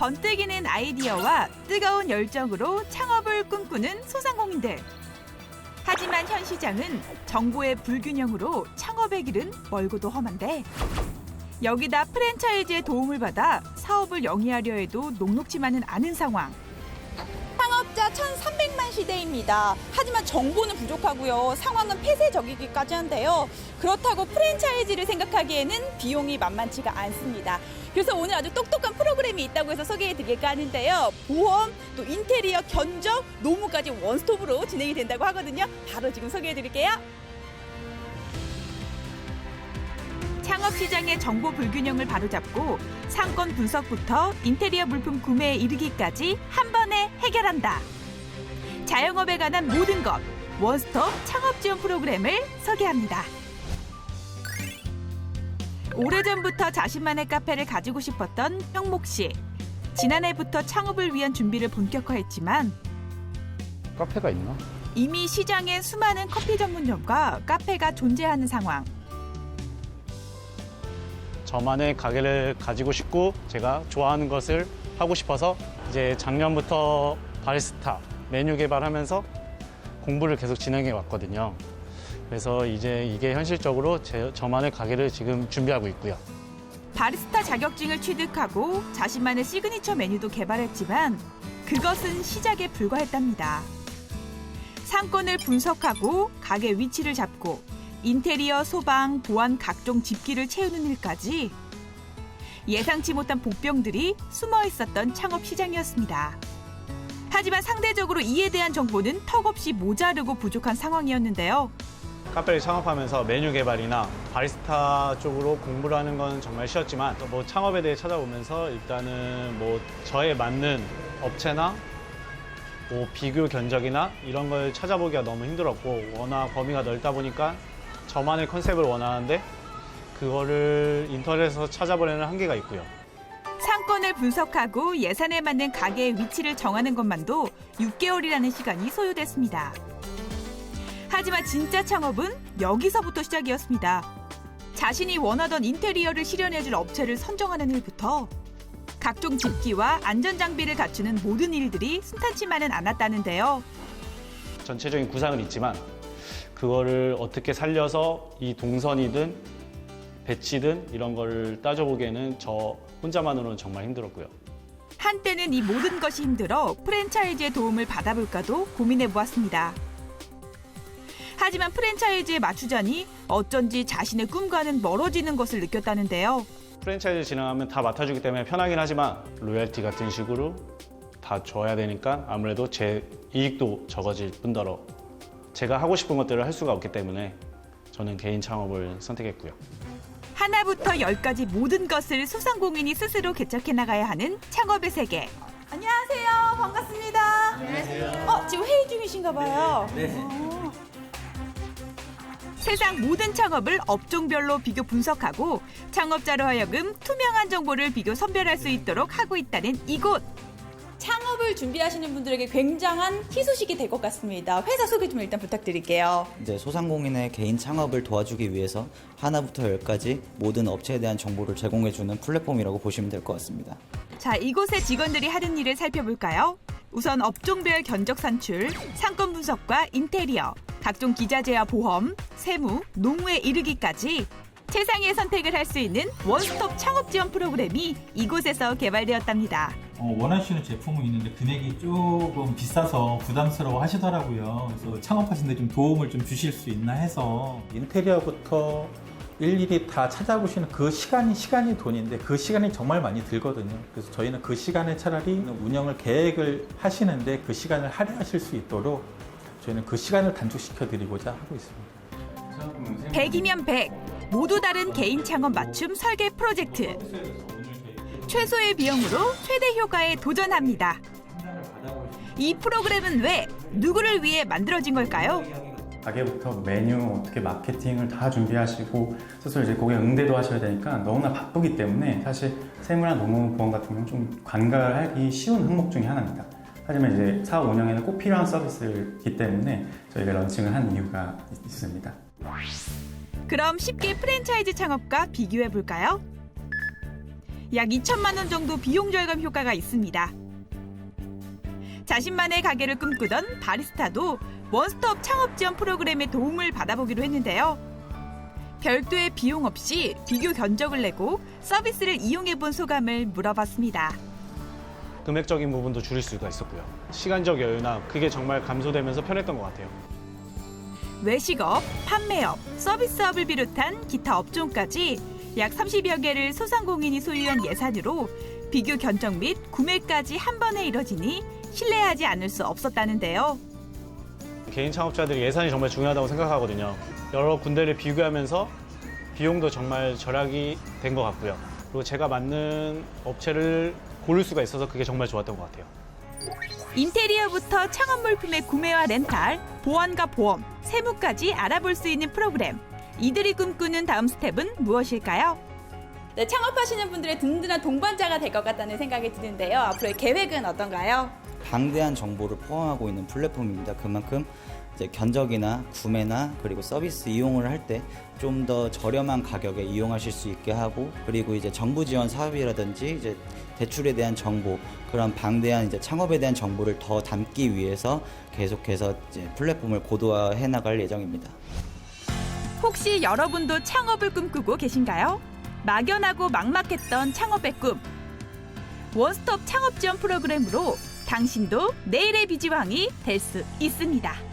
번뜩이는 아이디어와 뜨거운 열정으로 창업을 꿈꾸는 소상공인들. 하지만 현 시장은 정보의 불균형으로 창업의 길은 멀고도 험한데 여기다 프랜차이즈의 도움을 받아 사업을 영위하려 해도 녹록지만은 않은 상황. 창업자 1,300만 시대입니다. 하지만 정보는 부족하고요. 상황은 폐쇄적이기까지 한데요. 그렇다고 프랜차이즈를 생각하기에는 비용이 만만치가 않습니다. 그래서 오늘 아주 똑똑한 프로그램이 있다고 해서 소개해 드릴까 하는데요. 보험, 또 인테리어, 견적, 노무까지 원스톱으로 진행이 된다고 하거든요. 바로 지금 소개해 드릴게요. 창업 시장의 정보 불균형을 바로잡고 상권 분석부터 인테리어 물품 구매에 이르기까지 한 번에 해결한다. 자영업에 관한 모든 것 원스톱 창업 지원 프로그램을 소개합니다. 오래전부터 자신만의 카페를 가지고 싶었던 형목 씨. 지난해부터 창업을 위한 준비를 본격화했지만 카페가 있나? 이미 시장에 수많은 커피 전문점과 카페가 존재하는 상황. 저만의 가게를 가지고 싶고 제가 좋아하는 것을 하고 싶어서 이제 작년부터 바리스타 메뉴 개발하면서 공부를 계속 진행해 왔거든요. 그래서 이제 이게 현실적으로 제, 저만의 가게를 지금 준비하고 있고요. 바리스타 자격증을 취득하고 자신만의 시그니처 메뉴도 개발했지만 그것은 시작에 불과했답니다. 상권을 분석하고 가게 위치를 잡고 인테리어, 소방, 보안 각종 집기를 채우는 일까지 예상치 못한 복병들이 숨어 있었던 창업 시장이었습니다. 하지만 상대적으로 이에 대한 정보는 턱없이 모자르고 부족한 상황이었는데요. 카페를 창업하면서 메뉴 개발이나 바리스타 쪽으로 공부를 하는 건 정말 쉬웠지만 또뭐 창업에 대해 찾아보면서 일단은 뭐 저에 맞는 업체나 뭐 비교 견적이나 이런 걸 찾아보기가 너무 힘들었고 워낙 범위가 넓다 보니까 저만의 컨셉을 원하는데 그거를 인터넷에서 찾아보려는 한계가 있고요. 상권을 분석하고 예산에 맞는 가게의 위치를 정하는 것만도 6개월이라는 시간이 소요됐습니다. 하지만 진짜 창업은 여기서부터 시작이었습니다. 자신이 원하던 인테리어를 실현해줄 업체를 선정하는 일부터 각종 집기와 안전장비를 갖추는 모든 일들이 순탄치만은 않았다는데요. 전체적인 구상은 있지만 그거를 어떻게 살려서 이 동선이든 배치든 이런 걸 따져보기에는 저 혼자만으로는 정말 힘들었고요. 한때는 이 모든 것이 힘들어 프랜차이즈의 도움을 받아볼까도 고민해 보았습니다. 하지만 프랜차이즈에 맞추자니 어쩐지 자신의 꿈과는 멀어지는 것을 느꼈다는데요. 프랜차이즈 진행하면 다 맡아주기 때문에 편하긴 하지만 로열티 같은 식으로 다 줘야 되니까 아무래도 제 이익도 적어질 뿐더러 제가 하고 싶은 것들을 할 수가 없기 때문에 저는 개인 창업을 선택했고요. 하나부터 열까지 모든 것을 소상공인이 스스로 개척해 나가야 하는 창업의 세계. 안녕하세요. 반갑습니다. 안녕하세요. 어, 지금 회의 중이신가 봐요. 어. 세상 모든 창업을 업종별로 비교 분석하고 창업자로 하여금 투명한 정보를 비교 선별할 수 있도록 하고 있다는 이곳. 창업을 준비하시는 분들에게 굉장한 희소식이 될 것 같습니다. 회사 소개 좀 일단 부탁드릴게요. 이제 소상공인의 개인 창업을 도와주기 위해서 하나부터 열까지 모든 업체에 대한 정보를 제공해주는 플랫폼이라고 보시면 될 것 같습니다. 자, 이곳의 직원들이 하는 일을 살펴볼까요? 우선 업종별 견적 산출, 상권 분석과 인테리어, 각종 기자재와 보험, 세무, 노무에 이르기까지 최상의 선택을 할 수 있는 원스톱 창업 지원 프로그램이 이곳에서 개발되었답니다. 어, 원하시는 제품은 있는데 금액이 조금 비싸서 부담스러워 하시더라고요. 그래서 창업하시는데 좀 도움을 좀 주실 수 있나 해서 인테리어부터 일일이 다 찾아보시는 그 시간이 시간이 돈인데 그 시간이 정말 많이 들거든요. 그래서 저희는 그 시간에 차라리 운영을 계획을 하시는데 그 시간을 할애하실 수 있도록 저희는 그 시간을 단축시켜 드리고자 하고 있습니다. 100이면 100. 모두 다른 개인 창업 맞춤 설계 프로젝트. 최소의 비용으로 최대 효과에 도전합니다. 이 프로그램은 왜 누구를 위해 만들어진 걸까요? 가게부터 메뉴, 어떻게 마케팅을 다 준비하시고 스스로 이제 고객 응대도 하셔야 되니까 너무나 바쁘기 때문에 사실 세무나 노무보험 같은 경우는 좀 관가하기 쉬운 항목 중에 하나입니다. 하지만 이제 사업 운영에는 꼭 필요한 서비스이기 때문에 저희가 런칭을 한 이유가 있습니다. 그럼 쉽게 프랜차이즈 창업과 비교해 볼까요? 약 2천만 원 정도 비용 절감 효과가 있습니다. 자신만의 가게를 꿈꾸던 바리스타도 원스톱 창업 지원 프로그램의 도움을 받아보기로 했는데요. 별도의 비용 없이 비교 견적을 내고 서비스를 이용해 본 소감을 물어봤습니다. 금액적인 부분도 줄일 수가 있었고요. 시간적 여유나 그게 정말 감소되면서 편했던 것 같아요. 외식업, 판매업, 서비스업을 비롯한 기타 업종까지 약 30여 개를 소상공인이 소유한 예산으로 비교 견적 및 구매까지 한 번에 이뤄지니 신뢰하지 않을 수 없었다는데요. 개인 창업자들이 예산이 정말 중요하다고 생각하거든요. 여러 군데를 비교하면서 비용도 정말 절약이 된 것 같고요. 그리고 제가 맞는 업체를 고를 수가 있어서 그게 정말 좋았던 것 같아요. 인테리어부터 창업 물품의 구매와 렌탈, 보안과 보험, 세무까지 알아볼 수 있는 프로그램. 이들이 꿈꾸는 다음 스텝은 무엇일까요? 네, 창업하시는 분들의 든든한 동반자가 될 것 같다는 생각이 드는데요. 앞으로의 계획은 어떤가요? 방대한 정보를 포함하고 있는 플랫폼입니다. 그만큼 이제 견적이나 구매나 그리고 서비스 이용을 할 때 좀 더 저렴한 가격에 이용하실 수 있게 하고 그리고 이제 정부 지원 사업이라든지 이제 대출에 대한 정보 그런 방대한 이제 창업에 대한 정보를 더 담기 위해서 계속해서 이제 플랫폼을 고도화해 나갈 예정입니다. 혹시 여러분도 창업을 꿈꾸고 계신가요? 막연하고 막막했던 창업의 꿈. 원스톱 창업 지원 프로그램으로 당신도 내일의 비지왕이 될 수 있습니다.